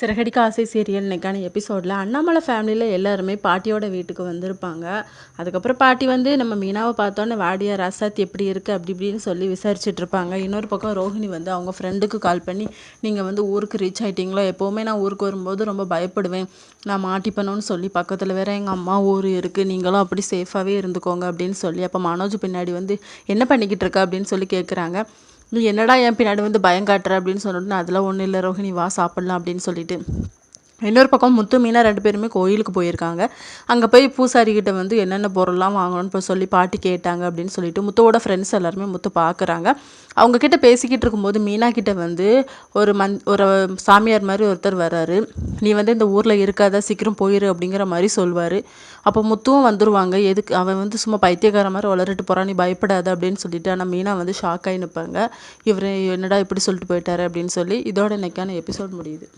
சிறகடிக்க ஆசை சீரியல் இன்றைக்கான எபிசோடில் அண்ணாமலை ஃபேமிலியில் எல்லாருமே பாட்டியோட வீட்டுக்கு வந்திருப்பாங்க. அதுக்கப்புறம் பாட்டி வந்து நம்ம மீனாவை பார்த்தோன்னே வாடியா ரசாத் எப்படி இருக்குது அப்படி இப்படின்னு சொல்லி விசாரிச்சுட்டு இருப்பாங்க. இன்னொரு பக்கம் ரோஹிணி வந்து அவங்க ஃப்ரெண்டுக்கு கால் பண்ணி நீங்கள் வந்து ஊருக்கு ரீச் ஆகிட்டீங்களோ எப்போவுமே நான் ஊருக்கு வரும்போது ரொம்ப பயப்படுவேன். நான் மாட்டிப்பணும்னு சொல்லி பக்கத்தில் வேற எங்கள் அம்மா ஊர் இருக்குது நீங்களும் அப்படி சேஃபாகவே இருந்துக்கோங்க. அப்படின்னு சொல்லி அப்போ மனோஜ் பின்னாடி வந்து என்ன பண்ணிக்கிட்டு இருக்க? அப்படின்னு சொல்லி கேட்குறாங்க நீ என்னடா என் பின்னாடி வந்து பயம் காட்டுற? அப்படின்னு சொன்னோடனே அதெல்லாம் ஒன்றும் இல்லை ரோஹிணி வா சாப்பிட்லாம் அப்படின்னு சொல்லிட்டு. இன்னொரு பக்கம் முத்து மீனா ரெண்டு பேருமே கோயிலுக்கு போயிருக்காங்க. அங்கே போய் பூசாரிக்கிட்ட வந்து என்னென்ன பொருள்லாம் வாங்கணும்னு போய் சொல்லி பாட்டி கேட்டாங்க அப்படின்னு சொல்லிட்டு முத்துவோட ஃப்ரெண்ட்ஸ் எல்லாருமே முத்து பார்க்குறாங்க அவங்க கிட்ட பேசிக்கிட்டு இருக்கும்போது மீனா கிட்ட வந்து ஒரு மந் ஒரு சாமியார் மாதிரி ஒருத்தர் வர்றாரு. நீ வந்து இந்த ஊரில் இருக்காத சீக்கிரம் போயிரு அப்படிங்கிற மாதிரி சொல்வார். அப்போ முத்துவும் வந்துருவாங்க. எதுக்கு? அவன் வந்து சும்மா பைத்தியக்கார மாதிரி வளரிட்டு போகிறான் நீ பயப்படாத அப்படின்னு சொல்லிட்டு ஆனால் மீனா வந்து ஷாக் ஆகி நிற்பாங்க இவர் என்னடா இப்படி சொல்லிட்டு போயிட்டாரு அப்படின்னு சொல்லி இதோட இன்னைக்கான எபிசோட் முடியுது.